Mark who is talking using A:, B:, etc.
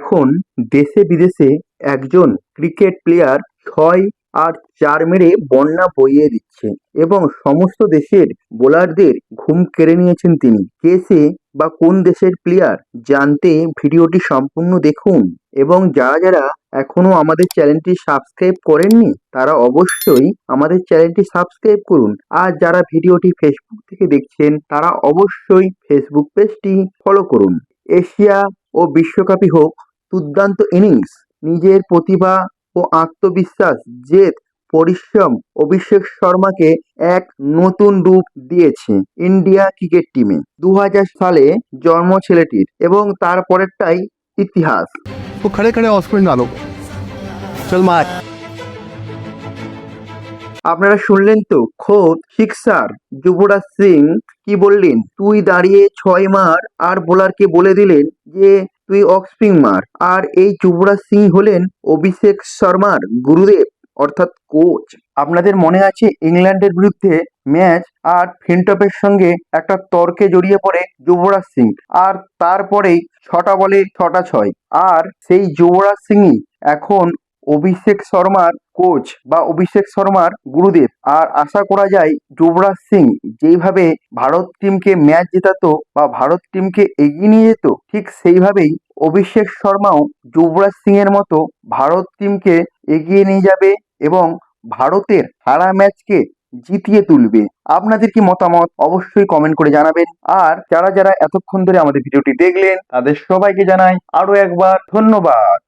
A: এখন দেশে বিদেশে একজন ক্রিকেট প্লেয়ার ছয় আর চার মেরে বন্যা বইয়ে দিচ্ছে এবং সমস্ত দেশের বোলারদের ঘুম কেড়ে নিয়েছেন তিনি। কে সে বা কোন দেশের প্লেয়ার জানতে ভিডিওটি সম্পূর্ণ দেখুন এবং যারা যারা এখনও আমাদের চ্যানেলটি সাবস্ক্রাইব করেননি, তারা অবশ্যই আমাদের চ্যানেলটি সাবস্ক্রাইব করুন। আর যারা ভিডিওটি ফেসবুক থেকে দেখছেন, তারা অবশ্যই ফেসবুক পেজটি ফলো করুন। এশিয়া ও বিশ্বকাপই হোক দুর্দান্ত ইনিংস নিজের প্রতিভা ও আত্মবিশ্বাস জেদ পরিশ্রম অভিষেক শর্মাকে এক নতুন রূপ দিয়েছে ইন্ডিয়া ক্রিকেট টিমে। দু হাজার সালে জন্ম ছেলেটির এবং তারপরেরটাই ইতিহাস।
B: ও খড়ে খড়ে অস্পিন চল মার।
A: আপনারা শুনলেন তো খোদ শিক্ষার যুবরাজ সিং কি বললেন? তুই দাঁড়িয়ে ছয় মার আর বোলারকে বলে দিলেন যে তুই অফ মার। আর এই যুবরাজ সিং হলেন অভিষেক শর্মার গুরুদেব, অর্থাৎ কোচ। আপনাদের মনে আছে ইংল্যান্ডের বিরুদ্ধে ম্যাচ আর ফিনটপের সঙ্গে একটা তর্কে জড়িয়ে পড়ে যুবরাজ সিং, আর তারপরেই ছটা বলে ছটা ছয়। আর সেই যুবরাজ সিংই এখন অভিষেক শর্মার কোচ বা অভিষেক শর্মার গুরুদেব। আর আশা করা যায়, যুবরাজ সিং যেইভাবে ভারত টিমকে ম্যাচ জেতাতো বা ভারত টিমকে এগিয়ে নিয়ে যেত, ঠিক সেইভাবেই অভিষেক শর্মাও যুবরাজ সিং এর মতো ভারত টিমকে এগিয়ে নিয়ে যাবে এবং ভারতের হারা ম্যাচকে জিতিয়ে তুলবে। আপনাদের কি মতামত অবশ্যই কমেন্ট করে জানাবেন। আর যারা যারা এতক্ষণ ধরে আমাদের ভিডিওটি দেখলেন, তাদের সবাইকে জানাই আরও একবার ধন্যবাদ।